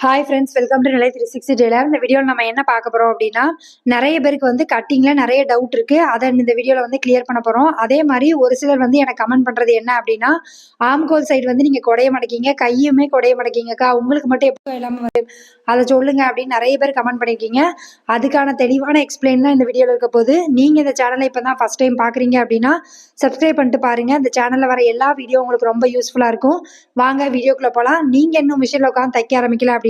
Hi friends welcome to Nilai three sixty tailor இந்த வீடியோவில் நம்ம என்ன பார்க்க போகிறோம் அப்படின்னா நிறைய பேருக்கு வந்து கட்டிங்கில் நிறைய டவுட் இருக்குது அதை இந்த வீடியோவில் வந்து கிளியர் பண்ண போகிறோம் அதே மாதிரி ஒரு சிலர் வந்து எனக்கு கமெண்ட் பண்ணுறது என்ன அப்படின்னா ஆம்கோல் சைடு வந்து நீங்கள் குடைய மடக்கீங்க கையுமே குடைய மடக்கீங்கக்கா உங்களுக்கு மட்டும் எப்போ இல்லாமல் வந்து அதை சொல்லுங்கள் அப்படின்னு நிறைய பேர் கமெண்ட் பண்ணியிருக்கீங்க அதுக்கான தெளிவான எக்ஸ்பிளைன் தான் இந்த வீடியோவில் இருக்க போது நீங்கள் இந்த சேனலை இப்போ தான் ஃபஸ்ட் டைம் பார்க்குறீங்க அப்படின்னா சப்ஸ்கிரைப் பண்ணிட்டு பாருங்கள் இந்த சேனலில் வர எல்லா வீடியோ உங்களுக்கு ரொம்ப யூஸ்ஃபுல்லாக இருக்கும். வாங்க வீடியோக்குள்ளே போகலாம் நீங்கள் இன்னும் மிஷினில் உட்காந்து தைக்க ஆரம்பிக்கல அப்படின்னு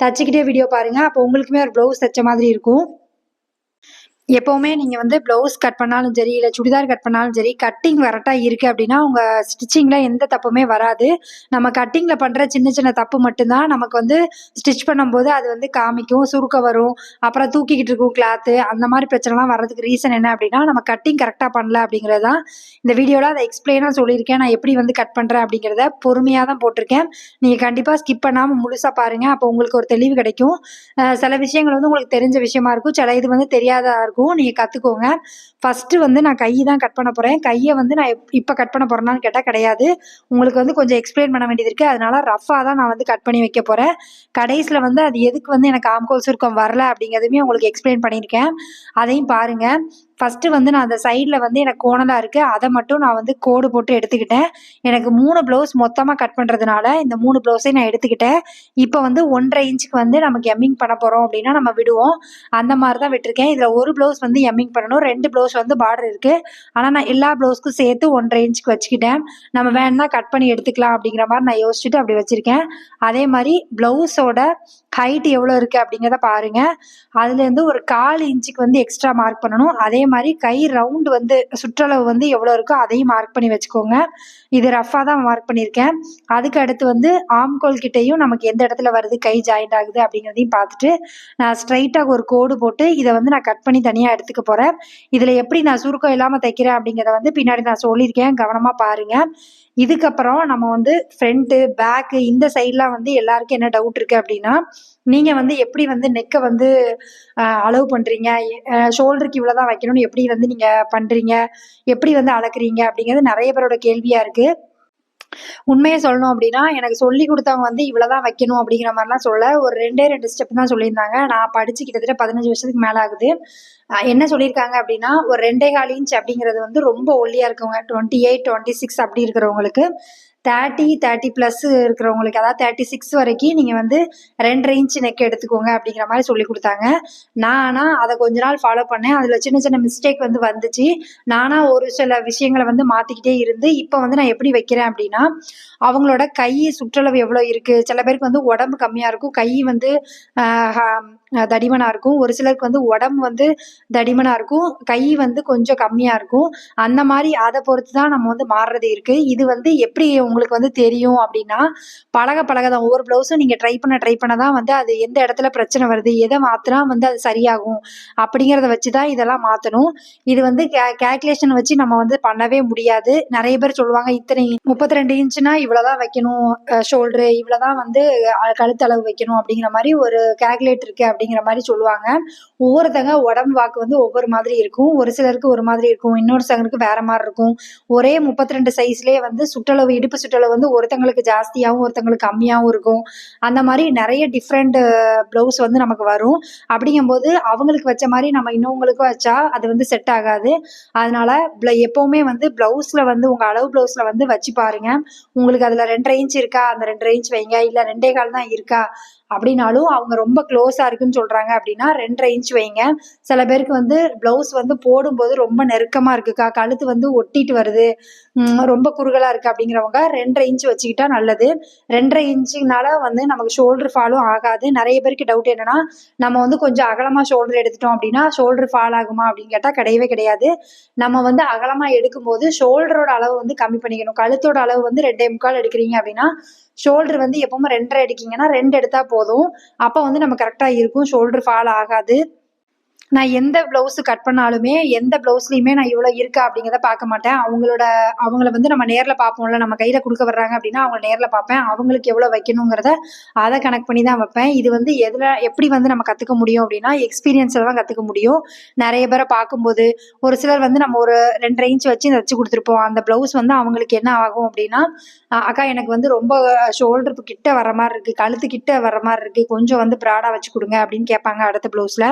தச்சுக்கிட்டே வீடியோ பாருங்கள் அப்போ உங்களுக்குமே ஒரு ப்ளவுஸ் தைச்ச மாதிரி இருக்கும். எப்போவுமே நீங்கள் வந்து ப்ளவுஸ் கட் பண்ணாலும் சரி இல்லை சுடிதார் கட் பண்ணாலும் சரி கட்டிங் கரெக்டாக இருக்குது அப்படின்னா உங்கள் ஸ்டிச்சிங்கில் எந்த தப்புமே வராது. நம்ம கட்டிங்கில் பண்ணுற சின்ன சின்ன தப்பு மட்டும்தான் நமக்கு வந்து ஸ்டிச் பண்ணும்போது அது வந்து காமிக்கும் சுருக்க வரும். அப்புறம் தூக்கிக்கிட்டு இருக்கும் கிளாத்து அந்த மாதிரி பிரச்சனைலாம் வர்றதுக்கு ரீசன் என்ன அப்படின்னா நம்ம கட்டிங் கரெக்டாக பண்ணல அப்படிங்கிறது தான் இந்த வீடியோவில் அதை எக்ஸ்பிளைனாக சொல்லியிருக்கேன். நான் எப்படி வந்து கட் பண்ணுறேன் அப்படிங்கிறத பொறுமையாக தான் போட்டிருக்கேன். நீங்கள் கண்டிப்பாக ஸ்கிப் பண்ணாமல் முழுசாக பாருங்கள் அப்போ உங்களுக்கு ஒரு தெளிவு கிடைக்கும். சில விஷயங்கள் வந்து உங்களுக்கு தெரிஞ்ச விஷயமா இருக்கும். சில இது வந்து தெரியாத இருக்கும். இருக்கும். நீங்கள் கற்றுக்கோங்க ஃபஸ்ட்டு வந்து நான் கை தான் கட் பண்ண போகிறேன் கையை வந்து நான் இப்போ கட் பண்ண போகிறேனான்னு கேட்டால் கிடையாது. உங்களுக்கு வந்து கொஞ்சம் எக்ஸ்பிளைன் பண்ண வேண்டியது இருக்குது அதனால ரஃபாக தான் நான் வந்து கட் பண்ணி வைக்க போகிறேன் கடைசியில் வந்து அது எதுக்கு வந்து எனக்கு ஆம்கோல் சுருக்கம் வரல அப்படிங்கிறதுமே உங்களுக்கு எக்ஸ்பிளைன் பண்ணியிருக்கேன். அதையும் பாருங்கள் ஃபஸ்ட்டு வந்து நான் அந்த சைடில் வந்து எனக்கு கோணலாக இருக்குது அதை மட்டும் நான் வந்து கோடு போட்டு எடுத்துக்கிட்டேன். எனக்கு மூணு ப்ளவுஸ் மொத்தமாக கட் பண்ணுறதுனால இந்த மூணு ப்ளவுஸையும் நான் எடுத்துக்கிட்டேன். இப்போ வந்து ஒன்றரை இன்ச்சுக்கு வந்து நமக்கு எம்மிங் பண்ண போகிறோம் அப்படின்னா நம்ம விடுவோம். அந்த மாதிரி தான் விட்டுருக்கேன். இதில் ஒரு ப்ளவுஸ் வந்து எம்மிங் பண்ணணும். ரெண்டு ப்ளவுஸ் வந்து பார்டர் இருக்குது ஆனால் நான் எல்லா ப்ளவுஸ்க்கும் சேர்த்து ஒன்றரை இன்ச்சுக்கு வச்சுக்கிட்டேன். நம்ம வேணா கட் பண்ணி எடுத்துக்கலாம் அப்படிங்கிற மாதிரி நான் யோசிச்சுட்டு அப்படி வச்சுருக்கேன். அதே மாதிரி ப்ளவுஸோட ஹைட் எவ்வளோ இருக்குது அப்படிங்கிறத பாருங்கள் அதுலேருந்து ஒரு கால் இன்ச்சுக்கு வந்து எக்ஸ்ட்ரா மார்க் பண்ணணும். அதே மாதிரி கை ரவுண்டு வந்து சுற்றளவு வந்து எவ்வளோ இருக்கோ அதையும் மார்க் பண்ணி வச்சுக்கோங்க. இது ரஃபாக தான் மார்க் பண்ணியிருக்கேன். அதுக்கு அடுத்து வந்து ஆம்கோல் கிட்டேயும் நமக்கு எந்த இடத்துல வருது கை ஜாயிண்ட் ஆகுது அப்படிங்கிறதையும் பார்த்துட்டு நான் ஸ்ட்ரைட்டாக ஒரு கோடு போட்டு இதை வந்து நான் கட் பண்ணி தனியாக எடுத்துக்க போகிறேன் இதில் எப்படி நான் சுருக்கம் இல்லாமல் தைக்கிறேன் அப்படிங்கிறத வந்து பின்னாடி நான் சொல்லியிருக்கேன். கவனமாக பாருங்கள் இதுக்கப்புறம் நம்ம வந்து ஃப்ரண்ட்டு பேக்கு இந்த சைட்லாம் வந்து எல்லாருக்கும் என்ன டவுட் இருக்குது அப்படின்னா நீங்கள் வந்து எப்படி வந்து நெக்கை வந்து அலோவ் பண்ணுறீங்க ஷோல்டருக்கு இவ்வளோ தான் வைக்கணும்னு எப்படி வந்து நீங்கள் பண்ணுறீங்க எப்படி வந்து அளக்குறீங்க அப்படிங்கிறது நிறைய பேரோட கேள்வியாக இருக்குது உண்மையை சொல்லணும் அப்படின்னா எனக்கு சொல்லி கொடுத்தவங்க வந்து இவ்வளோதான் வைக்கணும் அப்படிங்கிற மாதிரிலாம் சொல்ல ஒரு ரெண்டே ரெண்டு ஸ்டெப் தான் சொல்லியிருந்தாங்க. நான் படிச்சு கிட்டத்தட்ட பதினஞ்சு வருஷத்துக்கு மேலே ஆகுது. என்ன சொல்லியிருக்காங்க அப்படின்னா ஒரு ரெண்டே கால் இன்ச் அப்படிங்கிறது வந்து ரொம்ப ஒல்லியாக இருக்கவங்க டுவெண்ட்டி எயிட் டுவெண்ட்டி சிக்ஸ் அப்படி இருக்கிறவங்களுக்கு தேர்ட்டி தேர்ட்டி ப்ளஸ் இருக்கிறவங்களுக்கு அதாவது தேர்ட்டி சிக்ஸ் வரைக்கும் நீங்கள் வந்து ரெண்டரை இன்ச் நெக் எடுத்துக்கோங்க அப்படிங்கிற மாதிரி சொல்லி கொடுத்தாங்க. நான் ஆனால் அதை கொஞ்ச நாள் ஃபாலோ பண்ணேன். அதில் சின்ன சின்ன மிஸ்டேக் வந்து வந்துச்சு. நானாக ஒரு சில விஷயங்களை வந்து மாற்றிக்கிட்டே இருந்து இப்போ வந்து நான் எப்படி வைக்கிறேன் அப்படின்னா அவங்களோட கை சுற்றளவு எவ்வளோ இருக்குது சில பேருக்கு வந்து உடம்பு கம்மியாக இருக்கும். கை வந்து தடிமனாக இருக்கும். ஒரு சிலருக்கு வந்து உடம்பு வந்து தடிமனாக இருக்கும். கை வந்து கொஞ்சம் கம்மியாக இருக்கும். அந்த மாதிரி அதை பொறுத்து தான் நம்ம வந்து மாறுறது இருக்குது இது வந்து எப்படி உங்களுக்கு வந்து தெரியும் அப்படின்னா பழக பழக தான் ஒவ்வொரு ப்ளவுஸும் நீங்கள் ட்ரை பண்ண ட்ரை பண்ண தான் வந்து அது எந்த இடத்துல பிரச்சனை வருது எதை மாற்றினா வந்து அது சரியாகும் அப்படிங்கிறத வச்சு தான் இதெல்லாம் மாற்றணும் இது வந்து கே கேல்குலேஷன் வச்சு நம்ம வந்து பண்ணவே முடியாது. நிறைய பேர் சொல்லுவாங்க இத்தனை முப்பத்தி ரெண்டு இன்ச்சுனா இவ்வளோதான் வைக்கணும் ஷோல்டரு இவ்வளோதான் வந்து கழுத்தளவு வைக்கணும் அப்படிங்கிற மாதிரி ஒரு கேல்குலேட் இருக்குது அப்படிங்கிற மாதிரி சொல்லுவாங்க. ஒவ்வொருத்தங்க உடம்பு வாக்கு வந்து ஒவ்வொரு மாதிரி இருக்கும். ஒரு சிலருக்கு ஒரு மாதிரி இருக்கும். இன்னொரு சிலருக்கு வேற மாதிரி இருக்கும். ஒரே முப்பத்தி ரெண்டு சைஸ்லேயே வந்து சுற்றளவு இடுப்பு சுற்றளவு வந்து ஒருத்தங்களுக்கு ஜாஸ்தியாகவும் ஒருத்தங்களுக்கு கம்மியாகவும் இருக்கும். அந்த மாதிரி நிறைய டிஃப்ரெண்ட் ப்ளவுஸ் வந்து நமக்கு வரும். அப்படிங்கும்போது அவங்களுக்கு வச்ச மாதிரி நம்ம இன்னொங்களுக்கு வச்சா அது வந்து செட் ஆகாது. அதனால எப்போவுமே வந்து ப்ளவுஸில் வந்து உங்கள் அளவு ப்ளவுஸில் வந்து வச்சு பாருங்க. உங்களுக்கு அதில் ரெண்டரை இன்ச் இருக்கா? அந்த ரெண்டரை இன்ச் வைங்க. இல்லை ரெண்டே கால் தான் இருக்கா? அப்படின்னாலும் அவங்க ரொம்ப க்ளோஸாக இருக்குன்னு சொல்கிறாங்க அப்படின்னா ரெண்டரை இன்ச் வைங்க. சில பேருக்கு வந்து ப்ளவுஸ் வந்து போடும்போது ரொம்ப நெருக்கமாக இருக்குக்கா. கழுத்து வந்து ஒட்டிட்டு வருது. ரொம்ப குறுகலாக இருக்குது அப்படிங்கிறவங்க ரெண்டரை இன்ச் வச்சுக்கிட்டா நல்லது. ரெண்டரை இன்ச்சுனால வந்து நமக்கு ஷோல்டர் ஃபாலும் ஆகாது. நிறைய பேருக்கு டவுட் என்னன்னா நம்ம வந்து கொஞ்சம் அகலமாக ஷோல்டர் எடுத்துட்டோம் அப்படின்னா ஷோல்டர் ஃபால் ஆகுமா அப்படின்னு கேட்டால் கிடையவே கிடையாது. நம்ம வந்து அகலமாக எடுக்கும்போது ஷோல்டரோட அளவு வந்து கம்மி பண்ணிக்கணும். கழுத்தோட அளவு வந்து ரெண்டே முக்கால் எடுக்கிறீங்க அப்படின்னா ஷோல்டர் வந்து எப்பவுமே ரெண்டரை எடுக்கீங்கன்னா ரெண்டு எடுத்தால் போதும். அப்போ வந்து நம்ம கரெக்டாக இருக்கும். ஷோல்டர் ஃபால் ஆகாது. நான் எந்த பிளவுஸ் கட் பண்ணாலுமே எந்த ப்ளவுஸ்லையுமே நான் இவ்வளோ இருக்கா அப்படிங்கிறத பார்க்க மாட்டேன். அவங்களோட அவங்கள வந்து நம்ம நேரில் பார்ப்போம்ல நம்ம கையில் கொடுக்க வர்றாங்க அப்படின்னா அவங்க நேரில் பார்ப்பேன். அவங்களுக்கு எவ்வளோ வைக்கணுங்கிறத அதை கணக்கு பண்ணி தான் வைப்பேன். இது வந்து எதில் எப்படி வந்து நம்ம கற்றுக்க முடியும் அப்படின்னா எக்ஸ்பீரியன்ஸில் தான் கற்றுக்க முடியும். நிறைய பேரை பார்க்கும்போது ஒரு சிலர் வந்து நம்ம ஒரு ரெண்டு இன்ச் வச்சு தைச்சு கொடுத்துருப்போம். அந்த ப்ளவுஸ் வந்து அவங்களுக்கு என்ன ஆகும் அப்படின்னா அக்கா எனக்கு வந்து ரொம்ப ஷோல்டருக்கு கிட்ட வர மாதிரி இருக்கு கழுத்து கிட்ட வர மாதிரி இருக்கு. கொஞ்சம் வந்து ப்ராடாக வச்சு கொடுங்க அப்படின்னு கேட்பாங்க அடுத்த ப்ளவுஸில்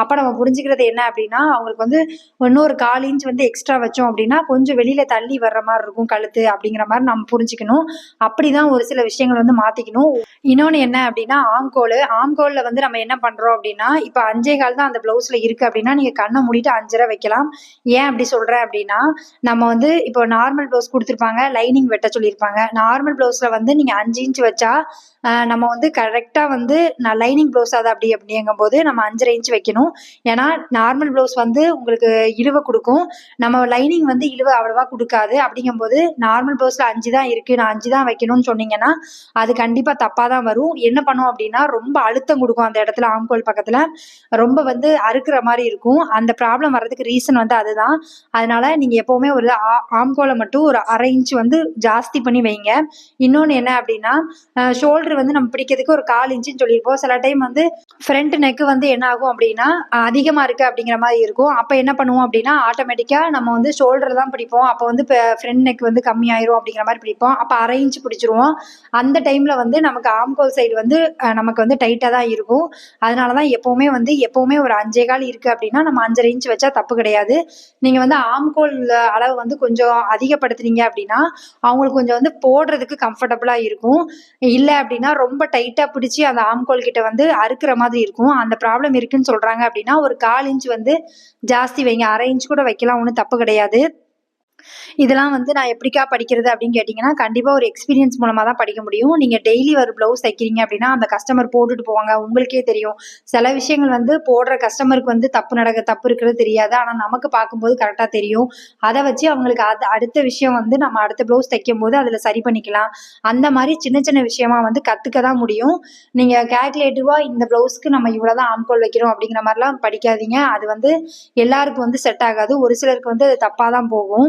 அப்போ நம்ம புரிஞ்சுக்கிறது என்ன அப்படின்னா அவங்களுக்கு வந்து இன்னொரு கால் இன்ச் வந்து எக்ஸ்ட்ரா வச்சோம் அப்படின்னா கொஞ்சம் வெளியில தள்ளி வர்ற மாதிரி இருக்கும் கழுத்து அப்படிங்கிற மாதிரி நம்ம புரிஞ்சுக்கணும். அப்படிதான் ஒரு சில விஷயங்கள் வந்து மாத்திக்கணும். இன்னொன்று என்ன அப்படின்னா ஆம்கோல் ஆம்கோலில் வந்து நம்ம என்ன பண்றோம் அப்படின்னா இப்போ அஞ்சே கால் தான் அந்த பிளவுஸ்ல இருக்கு அப்படின்னா நீங்க கண்ணை மூடிட்டு அஞ்சரை வைக்கலாம். ஏன் அப்படி சொல்றேன் அப்படின்னா நம்ம வந்து இப்போ நார்மல் ப்ளவுஸ் கொடுத்துருப்பாங்க லைனிங் வெட்ட சொல்லியிருப்பாங்க. நார்மல் பிளவுஸ்ல வந்து நீங்க அஞ்சு இன்ச் வச்சா நம்ம வந்து கரெக்டாக வந்து நான் லைனிங் ப்ளவுஸ் அது அப்படி அப்படிங்கும் போது நம்ம அஞ்சரை இன்ச் வைக்கணும். ஏன்னா நார்மல் ப்ளவுஸ் வந்து உங்களுக்கு இழுவை கொடுக்கும். நம்ம லைனிங் வந்து இழுவை அவ்வளவா கொடுக்காது. அப்படிங்கும்போது நார்மல் ப்ளவுஸில் அஞ்சு தான் இருக்குது நான் அஞ்சு தான் வைக்கணும்னு சொன்னீங்கன்னா அது கண்டிப்பாக தப்பாக தான் வரும். என்ன பண்ணும் அப்படின்னா ரொம்ப அழுத்தம் கொடுக்கும் அந்த இடத்துல ஆம்கோல் பக்கத்தில். ரொம்ப வந்து அறுக்கிற மாதிரி இருக்கும். அந்த ப்ராப்ளம் வர்றதுக்கு ரீசன் வந்து அதுதான். அதனால நீங்கள் எப்போவுமே ஒரு ஆ- ஆம்கோலை மட்டும் ஒரு அரை இன்ச் வந்து ஜாஸ்தி பண்ணி வைங்க. இன்னொன்று என்ன அப்படின்னா ஷோல்டர் வந்து நம்ம பிடிக்கிறதுக்கு ஒரு கால் இன்ச்சுன்னு சொல்லியிருப்போம். சில டைம் வந்து ஃப்ரண்ட் நெக்கு வந்து என்ன ஆகும் அப்படின்னா அதிகமாக இருக்குது அப்படிங்கிற மாதிரி இருக்கும். அப்போ என்ன பண்ணுவோம் அப்படின்னா ஆட்டோமேட்டிக்காக நம்ம வந்து ஷோல்டர் தான் பிடிப்போம். அப்போ வந்து இப்போ ஃப்ரண்ட் நெக் வந்து கம்மியாயிரும் அப்படிங்கிற மாதிரி பிடிப்போம். அப்போ அரை இன்ச் பிடிச்சிருவோம். அந்த டைமில் வந்து நமக்கு ஆம்கோல் சைடு வந்து நமக்கு வந்து டைட்டாக தான் இருக்கும். அதனால தான் எப்போவுமே வந்து எப்போவுமே ஒரு அஞ்சே கால் இருக்குது அப்படின்னா நம்ம அஞ்சரை இன்ச் வச்சா தப்பு கிடையாது. நீங்கள் வந்து ஆம்கோல் அளவு வந்து கொஞ்சம் அதிகப்படுத்துனீங்க அப்படின்னா அவங்களுக்கு கொஞ்சம் வந்து போடுறதுக்கு கம்ஃபர்டபுளாக இருக்கும். இல்லை அப்படின்னா ரொம்ப டைட்டாக பிடிச்சி அந்த ஆம்கோல் கிட்ட வந்து அறுக்கிற மாதிரி இருக்கும். அந்த ப்ராப்ளம் இருக்குன்னு சொல்கிறாங்க அப்படின்னா ஒரு கால் இன்ச் வந்து ஜாஸ்தி வைங்க. அரை இன்ச் கூட வைக்கலாம். ஒன்றும் தப்பு கிடையாது. இதெல்லாம் வந்து நான் எப்படிக்கா படிக்கிறது அப்படின்னு கேட்டிங்கன்னா கண்டிப்பாக ஒரு எக்ஸ்பீரியன்ஸ் மூலமாக தான் படிக்க முடியும். நீங்கள் டெய்லி ஒரு ப்ளவுஸ் தைக்கிறீங்க அப்படின்னா அந்த கஸ்டமர் போட்டுட்டு போவாங்க. உங்களுக்கே தெரியும். சில விஷயங்கள் வந்து போடுற கஸ்டமருக்கு வந்து தப்பு நடக்க தப்பு இருக்கிறது தெரியாது. ஆனால் நமக்கு பார்க்கும்போது கரெக்டாக தெரியும். அதை வச்சு அவங்களுக்கு அது அடுத்த விஷயம் வந்து நம்ம அடுத்த ப்ளவுஸ் தைக்கும் போது அதில் சரி பண்ணிக்கலாம். அந்த மாதிரி சின்ன சின்ன விஷயமா வந்து கற்றுக்க தான் முடியும். நீங்கள் கேல்குலேட்டிவாக இந்த ப்ளவுஸ்க்கு நம்ம இவ்வளோ தான் ஆம்கோல் வைக்கிறோம் அப்படிங்கிற மாதிரிலாம் படிக்காதீங்க. அது வந்து எல்லாருக்கும் வந்து செட் ஆகாது. ஒரு சிலருக்கு வந்து அது தப்பாக தான் போகும்.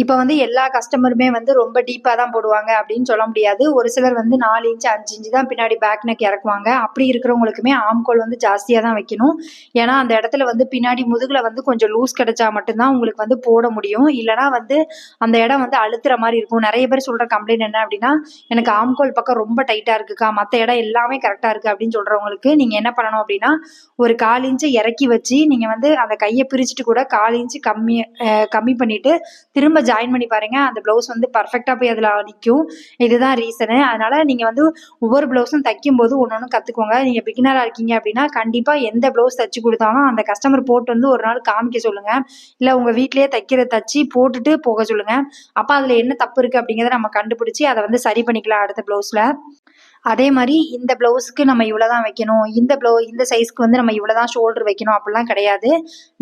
இப்போ வந்து எல்லா கஸ்டமருமே வந்து ரொம்ப டீப்பாக தான் போடுவாங்க அப்படின்னு சொல்ல முடியாது. ஒரு சிலர் வந்து நாலு இன்ச்சு அஞ்சு இன்ச்சு தான் பின்னாடி பேக் நெக் இறக்குவாங்க. அப்படி இருக்கிறவங்களுக்குமே ஆம்கோல் வந்து ஜாஸ்தியாக தான் வைக்கணும். ஏன்னா அந்த இடத்துல வந்து பின்னாடி முதுகில் வந்து கொஞ்சம் லூஸ் கிடைச்சா மட்டும்தான் உங்களுக்கு வந்து போட முடியும். இல்லைனா வந்து அந்த இடம் வந்து அழுத்துற மாதிரி இருக்கும். நிறைய பேர் சொல்கிற கம்ப்ளைண்ட் என்ன அப்படின்னா எனக்கு ஆம்கோல் பக்கம் ரொம்ப டைட்டாக இருக்குக்கா. மற்ற இடம் எல்லாமே கரெக்டாக இருக்குது அப்படின்னு சொல்கிறவங்களுக்கு நீங்கள் என்ன பண்ணணும் அப்படின்னா ஒரு கால் இன்ச்சு இறக்கி வச்சு நீங்கள் வந்து அந்த கையை பிரிச்சுட்டு கூட கால் இன்ச்சு கம்மி கம்மி பண்ணிட்டு திரும்ப ஜாயின் பண்ணி பாருங்க. அந்த ப்ளவுஸ் வந்து பர்ஃபெக்டாக போய் அதில் நிற்கும் இதுதான் ரீசனு அதனால நீங்கள் வந்து ஒவ்வொரு ப்ளவுஸும் தைக்கும் போது ஒன்று ஒன்று கற்றுக்கோங்க நீங்கள் பிகினராக இருக்கீங்க அப்படின்னா கண்டிப்பாக எந்த ப்ளவுஸ் தைச்சு கொடுத்தாலும் அந்த கஸ்டமர் போட்டு வந்து ஒரு நாள் காமிக்க சொல்லுங்கள் இல்லை உங்கள் வீட்லேயே தைக்கிற தச்சு போட்டுட்டு போக சொல்லுங்கள் அப்போ அதில் என்ன தப்பு இருக்குது அப்படிங்கிறத நம்ம கண்டுபிடிச்சி அதை வந்து சரி பண்ணிக்கலாம் அடுத்த ப்ளவுஸில் அதே மாதிரி இந்த ப்ளவுஸுக்கு நம்ம இவ்வளோ தான் வைக்கணும். இந்த ப்ளவு இந்த சைஸ்க்கு வந்து நம்ம இவ்வளோ தான் ஷோல்டர் வைக்கணும் அப்படிலாம் கிடையாது.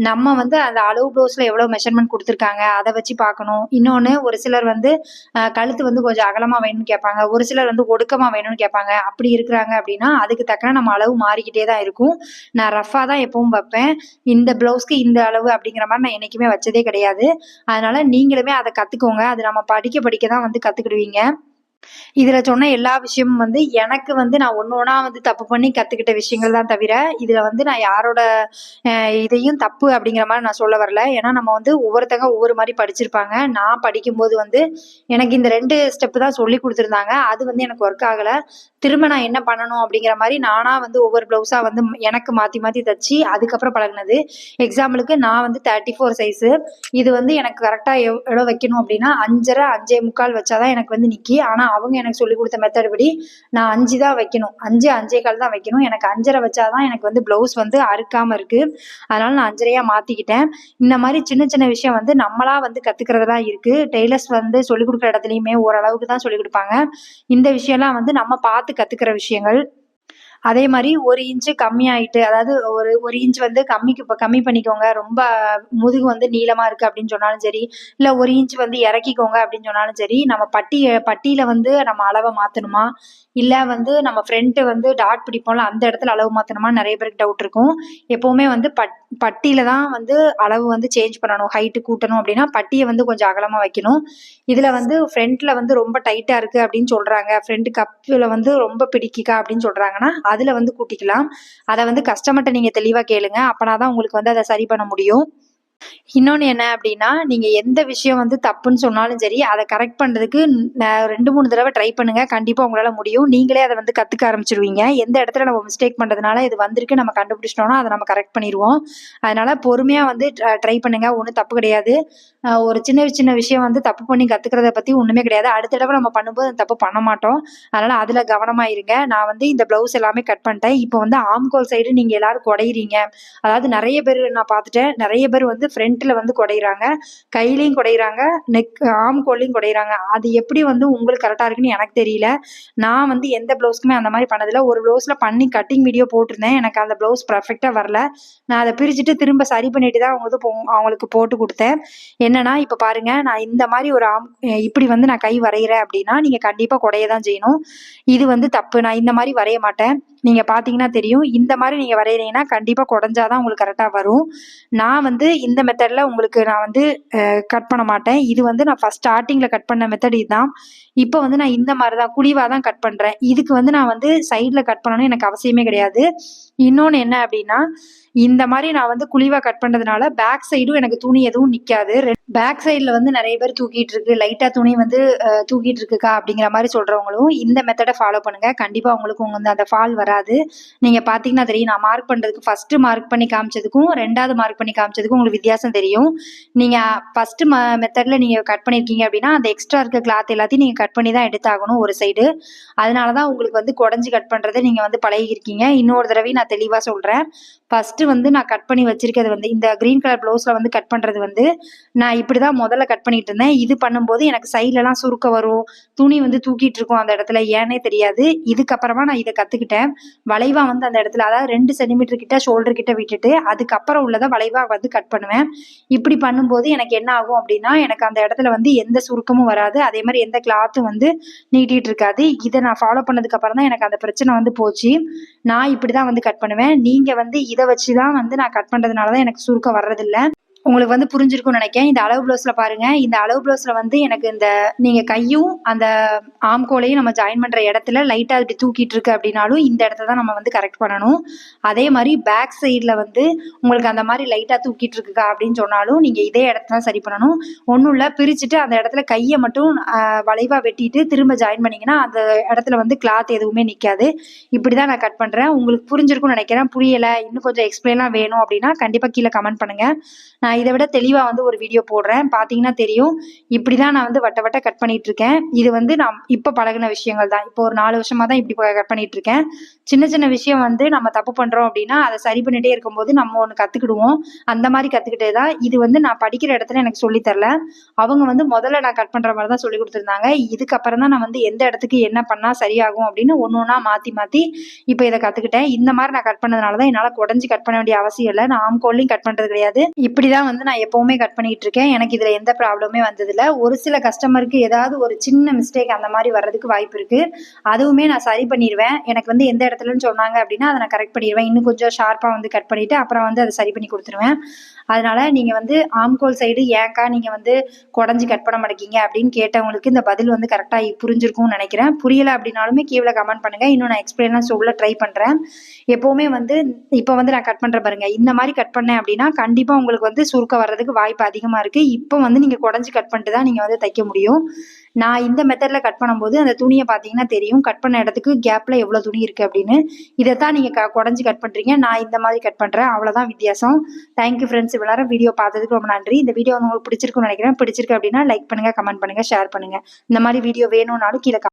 நம்ம வந்து அந்த அளவு ப்ளவுஸில் எவ்வளோ மெஷர்மெண்ட் கொடுத்துருக்காங்க அதை வச்சு பார்க்கணும். இன்னொன்று ஒரு சிலர் வந்து கழுத்து வந்து கொஞ்சம் அகலமாக வேணும்னு கேட்பாங்க. ஒரு சிலர் வந்து ஒடுக்கமாக வேணும்னு கேட்பாங்க. அப்படி இருக்கிறாங்க அப்படின்னா அதுக்கு தக்கன நம்ம அளவு மாறிக்கிட்டே தான் இருக்கும். நான் ரஃபாக தான் எப்பவும் வைப்பேன். இந்த ப்ளவுஸ்க்கு இந்த அளவு அப்படிங்கிற மாதிரி நான் என்றைக்குமே வச்சதே கிடையாது. அதனால் நீங்களுமே அதை கற்றுக்கோங்க அது நம்ம படிக்க படிக்க தான் வந்து கற்றுக்கிடுவீங்க இதில் சொன்ன எல்லா விஷயமும் வந்து எனக்கு வந்து நான் ஒன்று ஒன்றா வந்து தப்பு பண்ணி கற்றுக்கிட்ட விஷயங்கள் தான் தவிர இதில் வந்து நான் யாரோட இதையும் தப்பு அப்படிங்கிற மாதிரி நான் சொல்ல வரல. ஏன்னா நம்ம வந்து ஒவ்வொருத்தங்க ஒவ்வொரு மாதிரி படிச்சிருப்பாங்க. நான் படிக்கும்போது வந்து எனக்கு இந்த ரெண்டு ஸ்டெப்பு தான் சொல்லி கொடுத்துருந்தாங்க. அது வந்து எனக்கு ஒர்க் ஆகலை. திரும்ப நான் என்ன பண்ணணும் அப்படிங்கிற மாதிரி நானாக வந்து ஒவ்வொரு ப்ளவுஸாக வந்து எனக்கு மாற்றி மாற்றி தச்சு அதுக்கப்புறம் பழகுனது. எக்ஸாம்பிளுக்கு நான் வந்து தேர்ட்டி ஃபோர் சைஸு இது வந்து எனக்கு கரெக்டாக எவ்வளோ வைக்கணும் அப்படின்னா அஞ்சரை அஞ்சே முக்கால் வச்சாதான் எனக்கு வந்து நிற்கி ஆனால் அவங்க எனக்கு சொல்லி கொடுத்த மெத்தட் படி நான் அஞ்சு தான் வைக்கணும். அஞ்சு அஞ்சே கால் தான் வைக்கணும். எனக்கு அஞ்சரை வச்சாதான் எனக்கு வந்து ப்ளவுஸ் வந்து அறுக்காமல் இருக்குது அதனால நான் அஞ்சரையா மாற்றிக்கிட்டேன் இந்த மாதிரி சின்ன சின்ன விஷயம் வந்து நம்மளா வந்து கற்றுக்கிறதா இருக்குது டெய்லர்ஸ் வந்து சொல்லிக் கொடுக்குற இடத்துலையுமே ஓரளவுக்கு தான் சொல்லிக் கொடுப்பாங்க. இந்த விஷயம்லாம் வந்து நம்ம பார்த்து கற்றுக்கிற விஷயங்கள் அதே மாதிரி ஒரு இன்ச்சு கம்மியாயிட்டு அதாவது ஒரு ஒரு இன்ச் வந்து கம்மிக்கு இப்போ கம்மி பண்ணிக்கோங்க. ரொம்ப முதுகு வந்து நீளமாக இருக்குது அப்படின்னு சொன்னாலும் சரி இல்லை ஒரு இன்ச் வந்து இறக்கிக்கோங்க அப்படின்னு சொன்னாலும் சரி நம்ம பட்டி பட்டியில் வந்து நம்ம அளவை மாற்றணுமா இல்லை வந்து நம்ம ஃப்ரண்ட்டு வந்து டாட் பிடிப்போம்ல அந்த இடத்துல அளவு மாற்றணுமா நிறைய பேருக்கு டவுட் இருக்கும். எப்போவுமே வந்து பட் பட்டியில் தான் வந்து அளவு வந்து சேஞ்ச் பண்ணணும். ஹைட்டு கூட்டணும் அப்படின்னா பட்டியை வந்து கொஞ்சம் அகலமாக வைக்கணும். இதில் வந்து ஃப்ரண்ட்டில் வந்து ரொம்ப டைட்டாக இருக்குது அப்படின்னு சொல்கிறாங்க ஃப்ரண்ட் கப்பில் வந்து ரொம்ப பிடிக்கிக்கா அப்படின்னு சொல்கிறாங்கன்னா அதில் வந்து கூட்டிக்கலாம். அதை வந்து கஸ்டமர்கிட்ட நீங்கள் தெளிவாக கேளுங்க. அப்போனா தான் உங்களுக்கு வந்து அதை சரி பண்ண முடியும். இன்னொன்று என்ன அப்படின்னா நீங்கள் எந்த விஷயம் வந்து தப்புன்னு சொன்னாலும் சரி அதை கரெக்ட் பண்ணுறதுக்கு ரெண்டு மூணு தடவை ட்ரை பண்ணுங்கள் கண்டிப்பாக உங்களால் முடியும். நீங்களே அதை வந்து கற்றுக்க ஆரம்பிச்சிருவீங்க. எந்த இடத்துல நம்ம மிஸ்டேக் பண்ணுறதுனால இது வந்திருக்கு நம்ம கண்டுபிடிச்சிட்டோம்னா அதை நம்ம கரெக்ட் பண்ணிடுவோம் அதனால் பொறுமையாக வந்து ட்ரை பண்ணுங்கள் ஒன்றும் தப்பு கிடையாது. ஒரு சின்ன சின்ன விஷயம் வந்து தப்பு பண்ணி கற்றுக்கிறத பற்றி ஒன்றுமே கிடையாது. அடுத்த தடவை நம்ம பண்ணும்போது அந்த தப்பு பண்ண மாட்டோம். அதனால் அதில் கவனமாக இருங்க நான் வந்து இந்த ப்ளவுஸ் எல்லாமே கட் பண்ணிட்டேன். இப்போ வந்து ஆம்கோல் சைடு நீங்கள் எல்லாரும் குடையிறீங்க. அதாவது நிறைய பேர் நான் பார்த்துட்டேன். நிறைய பேர் வந்து ஃப்ரண்ட்டில் வந்து குடையிறாங்க கையிலையும் குடையிறாங்க நெக் ஆம்கோல்லையும் குடையிறாங்க. அது எப்படி வந்து உங்களுக்கு கரெக்டாக இருக்குன்னு எனக்கு தெரியல. நான் வந்து எந்த ப்ளவுஸ்க்குமே அந்த மாதிரி பண்ணதில்லை. ஒரு ப்ளவுஸில் பண்ணி கட்டிங் வீடியோ போட்டிருந்தேன். எனக்கு அந்த ப்ளவுஸ் பர்ஃபெக்டாக வரல. நான் அதை பிரிச்சுட்டு திரும்ப சரி பண்ணிட்டு தான் அவங்க அவங்களுக்கு போட்டு கொடுத்தேன். என்னன்னா இப்போ பாருங்க நான் இந்த மாதிரி ஒரு ஆம் இப்படி வந்து நான் கை வரைகிறேன் அப்படின்னா நீங்கள் கண்டிப்பாக குடைய தான் செய்யணும். இது வந்து தப்பு. நான் இந்த மாதிரி வரைய மாட்டேன். நீங்கள் பார்த்தீங்கன்னா தெரியும். இந்த மாதிரி நீங்கள் வரைகிறீங்கன்னா கண்டிப்பாக குடஞ்சாதான் உங்களுக்கு கரெக்டாக வரும். நான் வந்து இந்த மெத்தடில் உங்களுக்கு நான் வந்து கட் பண்ண மாட்டேன். இது வந்து நான் ஃபஸ்ட் ஸ்டார்டிங்கில் கட் பண்ண மெத்தட் இதுதான். இப்போ வந்து நான் இந்த மாதிரி தான் குழிவாக தான் கட் பண்ணுறேன் இதுக்கு வந்து நான் வந்து சைடில் கட் பண்ணணும்னு எனக்கு அவசியமே கிடையாது. இன்னொன்று என்ன அப்படின்னா இந்த மாதிரி நான் வந்து குழிவாக கட் பண்ணுறதுனால பேக் சைடும் எனக்கு துணி எதுவும் நிற்காது பேக் சைடில் வந்து நிறைய பேர் தூக்கிட்டு இருக்கு. லைட்டாக துணி வந்து தூக்கிட்டு இருக்குக்கா அப்படிங்கிற மாதிரி சொல்கிறவங்களும் இந்த மெத்தடை ஃபாலோ பண்ணுங்கள் கண்டிப்பாக உங்களுக்கு உங்கள் வந்து அந்த ஃபால் வராது. நீங்கள் பார்த்தீங்கன்னா தெரியும் நான் மார்க் பண்ணுறதுக்கு ஃபஸ்ட்டு மார்க் பண்ணி காமிச்சதுக்கும் ரெண்டாவது மார்க் பண்ணி காமிச்சதுக்கும் உங்களுக்கு வித்தியாசம் தெரியும். நீங்கள் ஃபஸ்ட்டு ம மெத்தடில் நீங்கள் கட் பண்ணியிருக்கீங்க அப்படின்னா அந்த எக்ஸ்ட்ரா இருக்க கிளாத் எல்லாத்தையும் நீங்கள் கட் பண்ணி தான் எடுத்தாகணும் ஒரு சைடு அதனால தான் உங்களுக்கு வந்து குடஞ்சி கட் பண்ணுறதை நீங்கள் வந்து பழகிருக்கீங்க இன்னொரு தடவை நான் தெளிவாக சொல்கிறேன் ஃபஸ்ட்டு வந்து நான் கட் பண்ணி வச்சிருக்கிறது வந்து இந்த க்ரீன் கலர் ப்ளவுஸில் வந்து கட் பண்ணுறது வந்து நான் இப்படி தான் முதல்ல கட் பண்ணிட்டு இருந்தேன். இது பண்ணும்போது எனக்கு சைட்லலாம் சுருக்க வரும். துணி வந்து தூக்கிட்டு இருக்கும் அந்த இடத்துல. ஏன்னே தெரியாது. இதுக்கப்புறமா நான் இதை கற்றுக்கிட்டேன் வளைவாக வந்து அந்த இடத்துல அதாவது ரெண்டு சென்டிமீட்டர் கிட்ட ஷோல்டர் கிட்ட விட்டுட்டு அதுக்கப்புறம் உள்ளதை வளைவாக வந்து கட் பண்ணுவேன். இப்படி பண்ணும்போது எனக்கு என்ன ஆகும் அப்படின்னா எனக்கு அந்த இடத்துல வந்து எந்த சுருக்கமும் வராது. அதே மாதிரி எந்த கிளாத்தும் வந்து நீட்டிட்டு இருக்காது. இதை நான் ஃபாலோ பண்ணதுக்கு அப்புறம் தான் எனக்கு அந்த பிரச்சனை வந்து போச்சு. நான் இப்படி தான் வந்து கட் பண்ணுவேன். நீங்கள் வந்து இதை வச்சு தான் வந்து நான் கட் பண்ணுறதுனால தான் எனக்கு சுருக்கம் வர்றதில்லை. உங்களுக்கு வந்து புரிஞ்சிருக்கும்னு நினைக்கிறேன். இந்த அளவு ப்ளவுஸில் பாருங்கள் இந்த அளவு ப்ளவுஸில் வந்து எனக்கு இந்த நீங்கள் கையும் அந்த ஆம்கோலையும் நம்ம ஜாயின் பண்ணுற இடத்துல லைட்டாக இப்படி தூக்கிட்டு இருக்கு அப்படின்னாலும் இந்த இடத்த தான் நம்ம வந்து கரெக்ட் பண்ணணும். அதே மாதிரி பேக் சைடில் வந்து உங்களுக்கு அந்த மாதிரி லைட்டாக தூக்கிட்டு இருக்குக்கா அப்படின்னு சொன்னாலும் நீங்கள் இதே இடத்த தான் சரி பண்ணணும். ஒன்றும் இல்லை பிரிச்சுட்டு அந்த இடத்துல கையை மட்டும் வளைவாக வெட்டிட்டு திரும்ப ஜாயின் பண்ணிங்கன்னா அந்த இடத்துல வந்து கிளாத் எதுவுமே நிற்காது இப்படி தான் நான் கட் பண்ணுறேன் உங்களுக்கு புரிஞ்சிருக்கும்னு நினைக்கிறேன். புரியலை. இன்னும் கொஞ்சம் எக்ஸ்பிளைன்லாம் வேணும் அப்படின்னா கண்டிப்பாக கீழே கமெண்ட் பண்ணுங்கள் நான் நான் இதை விட தெளிவாக வந்து ஒரு வீடியோ போடுறேன். பார்த்தீங்கன்னா தெரியும். இப்படி தான் நான் வந்து வட்ட வட்ட கட் பண்ணிட்டு இருக்கேன் இது வந்து நான் இப்போ பழகின விஷயங்கள் தான். இப்போ ஒரு நாலு வருஷமாக தான் இப்படி கட் பண்ணிட்டு இருக்கேன் சின்ன சின்ன விஷயம் வந்து நம்ம தப்பு பண்ணுறோம் அப்படின்னா அதை சரி பண்ணிட்டே இருக்கும்போது நம்ம ஒன்று கற்றுக்கிடுவோம் அந்த மாதிரி கற்றுக்கிட்டே தான் இது வந்து நான் படிக்கிற இடத்துல எனக்கு சொல்லித்தரல அவங்க வந்து முதல்ல நான் கட் பண்ணுற மாதிரி தான் சொல்லி கொடுத்துருந்தாங்க. இதுக்கப்புறம் தான் நான் வந்து எந்த இடத்துக்கு என்ன பண்ணால் சரியாகும் அப்படின்னு ஒன்று ஒன்றா மாற்றி மாற்றி இப்போ இதை கற்றுக்கிட்டேன் இந்த மாதிரி நான் கட் பண்ணதுனால தான் என்னால் குடஞ்சி கட் பண்ண வேண்டிய அவசியம் இல்லை. நான் ஆம்கோல்லையும் கட் பண்ணுறது கிடையாது. இப்படி தான் வந்து நான் எப்போவுமே கட் பண்ணிட்டு இருக்கேன் எனக்கு இதில் எந்த ப்ராப்ளமே வந்ததில்லை. ஒரு சில கஸ்டமருக்கு ஏதாவது ஒரு சின்ன மிஸ்டேக் அந்த மாதிரி வர்றதுக்கு வாய்ப்பு இருக்குது அதுவுமே நான் சரி பண்ணிடுவேன் எனக்கு வந்து எந்த இடத்துலன்னு சொன்னாங்க அப்படின்னா அதை நான் கரெக்ட் பண்ணிடுவேன் இன்னும் கொஞ்சம் ஷார்ப்பாக வந்து கட் பண்ணிவிட்டு அப்புறம் வந்து அதை சரி பண்ணி கொடுத்துருவேன். அதனால நீங்கள் வந்து ஆம்கோல் சைடு ஏன்க்கா நீங்கள் வந்து குடஞ்சி கட் பண்ண மாட்டேங்க அப்படின்னு கேட்டவங்களுக்கு இந்த பதில் வந்து கரெக்டாக புரிஞ்சிருக்கும்னு நினைக்கிறேன். புரியலை அப்படின்னாலுமே கீழே கமெண்ட் பண்ணுங்கள் இன்னும் நான் எக்ஸ்பிளைனாக சொல்ல ட்ரை பண்ணுறேன் எப்போவுமே வந்து இப்போ வந்து நான் கட் பண்ணுறேன் பாருங்க. இந்த மாதிரி கட் பண்ணேன் அப்படின்னா கண்டிப்பாக உங்களுக்கு வந்து சுருக்கம் வர்றதுக்கு வாய்ப்பு அதிகமாக இருக்குது இப்போ வந்து நீங்கள் குடஞ்சி கட் பண்ணிட்டு தான் நீங்கள் வந்து தைக்க முடியும். நான் இந்த மெத்தடில் கட் பண்ணும்போது அந்த துணியை பார்த்தீங்கன்னா தெரியும். கட் பண்ண இடத்துக்கு கேப்பில் எவ்வளோ துணி இருக்குது அப்படின்னு. இதை தான் நீங்கள் க குடஞ்சி கட் பண்ணுறீங்க நான் இந்த மாதிரி கட் பண்ணுறேன் அவ்வளோதான் வித்தியாசம். தேங்க்யூ ஃப்ரெண்ட்ஸ் இவ்வளோ வீடியோ பார்த்ததுக்கு ரொம்ப நன்றி. இந்த வீடியோ உங்களுக்கு பிடிச்சிருக்குன்னு நினைக்கிறேன். பிடிச்சிருக்கு அப்படின்னா லைக் பண்ணுங்கள் கமெண்ட் பண்ணுங்கள் ஷேர் பண்ணுங்கள் இந்த மாதிரி வீடியோ வேணும்னாலும் கீழே